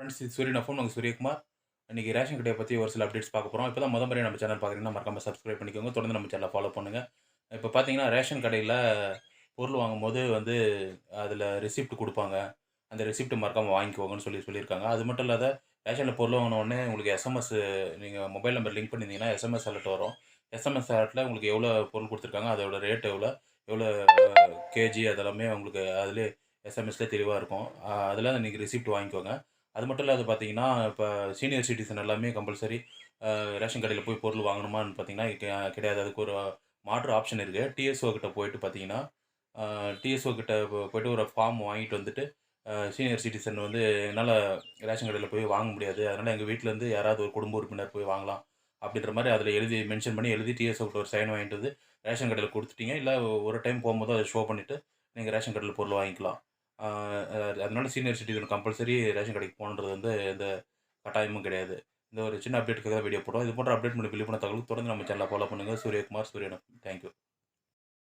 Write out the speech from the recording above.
Friends இது சூரியன் phone உங்கள் சூரியகுமார். இன்றைக்கி ரேஷன் கடையை பற்றி ஒரு சில அப்டேட்ஸ் பார்க்க போகிறோம் இப்போ தான் முத முறை நம்ம சேனல் பார்க்குறீங்கன்னா மறக்காம சப்ஸ்கிரைப் பண்ணிக்கோங்க. தொடர்ந்து நம்ம சேனலை ஃபாலோ பண்ணுங்கள் இப்போ பார்த்தீங்கன்னா ரேஷன் கடையில் பொருள் வாங்கும்போது வந்து அதில் ரிசிப்ட் கொடுப்பாங்க. அந்த ரிசிப்ட் மறக்காமல் வாங்கிக்கோங்கன்னு சொல்லி சொல்லியிருக்காங்க. அது மட்டும் இல்லாத ரேஷனில் பொருள் வாங்கினோடனே உங்களுக்கு எஸ்எம்எஸ் நீங்கள் மொபைல் நம்பர் லிங்க் பண்ணியிருந்தீங்கன்னா எஸ்எம்எஸ் அலர்ட் வரும். எஸ்எம்எஸ் அலர்ட்டில் உங்களுக்கு எவ்வளோ பொருள் கொடுத்துருக்காங்க அதோட ரேட் எவ்வளோ எவ்வளோ கேஜி அதெல்லாமே உங்களுக்கு அதிலே எஸ்எம்எஸ்லேயே தெளிவாக இருக்கும். அதில் நீங்கள் ரிசிப்ட் வாங்கிக்கோங்க. அது மட்டும் இல்லாத பார்த்தீங்கன்னா இப்போ சீனியர் சிட்டிசன் எல்லாமே கம்பல்சரி ரேஷன் கடையில் போய் பொருள் வாங்கணுமான்னு பார்த்தீங்கன்னா கெ- கிடையாது. அதுக்கு ஒரு மாற்று ஆப்ஷன் இருக்குது டிஎஸ்ஓ கிட்ட போயிட்டு பார்த்தீங்கன்னா டிஎஸ்ஓ கிட்ட போயிட்டு ஒரு ஃபார்ம் வாங்கிட்டு வந்துட்டு சீனியர் சிட்டிசன் வந்து என்னால் ரேஷன் கடையில் போய் வாங்க முடியாது. அதனால் எங்கள் வீட்டிலேருந்து யாராவது ஒரு குடும்ப உறுப்பினர் போய் வாங்கலாம் அப்படின்ற மாதிரி அதில் எழுதி மென்ஷன் பண்ணி எழுதி டிஎஸ்ஓ கிட்ட ஒரு சைன் வாங்கிட்டு வந்து ரேஷன் கடையில் கொடுத்துட்டீங்க. இல்லை ஒரு டைம் போகும்போது அதை ஷோ பண்ணிவிட்டு நீங்கள் ரேஷன் கடையில் பொருள் வாங்கிக்கலாம். அதனால சீனியர் சிட்டிசன் கம்பல்சரி ரேஷன் கடைக்கு போகணுன்றது வந்து எந்த கட்டாயமும் கிடையாது. இந்த ஒரு சின்ன அப்டேட்டுக்காக தான் வீடியோ போடுறோம். இது போன்ற அப்டேட் பண்ணி பில்லி தகவலுக்கு தொடர்ந்து நம்ம சேனலை ஃபாலோ பண்ணுங்கள் சூரியகுமார் சூரியனும் தேங்க்யூ